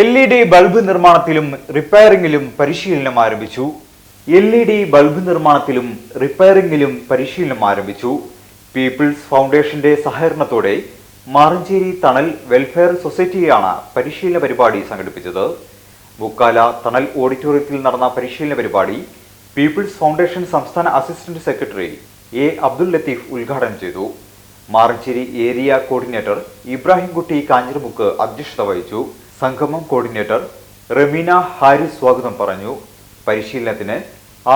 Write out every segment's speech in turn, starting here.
L E D bulb നിർമ്മാണത്തിലും റിപ്പയറിംഗിലും പരിശീലനം ആരംഭിച്ചു. എൽ ഇ ഡി ബൾബ് നിർമ്മാണത്തിലും റിപ്പയറിംഗിലും പരിശീലനം ആരംഭിച്ചു. പീപ്പിൾസ് ഫൗണ്ടേഷന്റെ സഹകരണത്തോടെ മാറഞ്ചേരി തണൽ വെൽഫെയർ സൊസൈറ്റിയാണ് പരിശീലന പരിപാടി സംഘടിപ്പിച്ചത്. മുക്കാല തണൽ ഓഡിറ്റോറിയത്തിൽ നടന്ന പരിശീലന പരിപാടി പീപ്പിൾസ് ഫൗണ്ടേഷൻ സംസ്ഥാന assistant secretary A Abdul Latheef ഉദ്ഘാടനം ചെയ്തു. മാറഞ്ചേരി ഏരിയ കോർഡിനേറ്റർ ഇബ്രാഹിംകുട്ടി കാഞ്ഞിരമുക്ക് അധ്യക്ഷത വഹിച്ചു. സംഗമം കോർഡിനേറ്റർ റമീന ഹാരിസ് സ്വാഗതം പറഞ്ഞു. പരിശീലനത്തിന്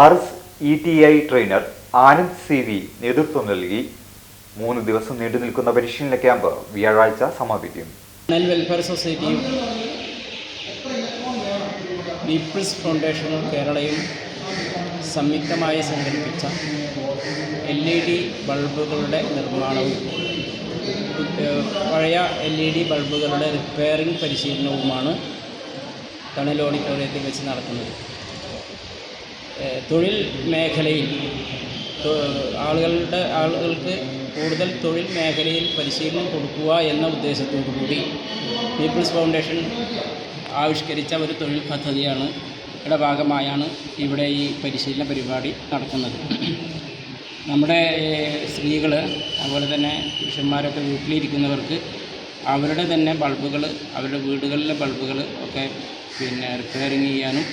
R S E T I trainer Anand C V നേതൃത്വം നൽകി. മൂന്ന് ദിവസം നീണ്ടു നിൽക്കുന്ന പരിശീലന ക്യാമ്പ് വ്യാഴാഴ്ച സമാപിക്കും. വെൽഫെയർ പീപ്പിൾസ് ഫൗണ്ടേഷനും കേരളയും സംയുക്തമായി സംഘടിപ്പിച്ച എൽ ഇ ഡി ബൾബുകളുടെ നിർമ്മാണവും പഴയ എൽ ഇ ഡി ബൾബുകളുടെ റിപ്പയറിംഗ് പരിശീലനവുമാണ് തണൽ ഓഡിറ്റോറിയത്തിൽ വെച്ച് നടക്കുന്നത് തൊഴിൽ മേഖലയിൽ ആളുകളുടെ ആളുകൾക്ക് കൂടുതൽ തൊഴിൽ മേഖലയിൽ പരിശീലനം കൊടുക്കുക എന്ന ഉദ്ദേശത്തോടു കൂടി പീപ്പിൾസ് ഫൗണ്ടേഷൻ ആവിഷ്കരിച്ച ഒരു തൊഴിൽ പദ്ധതിയാണ് യുടെ ഭാഗമായാണ് ഇവിടെ ഈ പരിശീലന പരിപാടി നടക്കുന്നത് നമ്മുടെ സ്ത്രീകൾ അതുപോലെ തന്നെ പുരുഷന്മാരൊക്കെ വീട്ടിലിരിക്കുന്നവർക്ക് അവരുടെ തന്നെ ബൾബുകൾ അവരുടെ വീടുകളിലെ ബൾബുകൾ ഒക്കെ പിന്നെ റിപ്പയറിങ് ചെയ്യാനും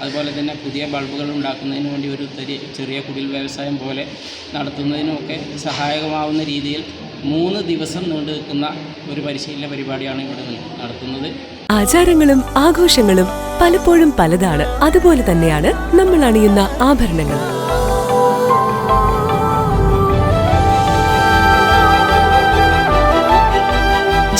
അതുപോലെ തന്നെ പുതിയ ബൾബുകൾ ഉണ്ടാക്കുന്നതിന് വേണ്ടി ഒരു ചെറിയ കുടിൽ വ്യവസായം പോലെ നടത്തുന്നതിനുമൊക്കെ സഹായകമാവുന്ന രീതിയിൽ മൂന്ന് ദിവസം നീണ്ടു നിൽക്കുന്ന ഒരു പരിശീലന പരിപാടിയാണ് ഇവിടെ നടത്തുന്നത്. ആചാരങ്ങളും ആഘോഷങ്ങളും പലപ്പോഴും പലതാണ്. അതുപോലെ തന്നെയാണ് നമ്മൾ അണിയുന്ന ആഭരണങ്ങൾ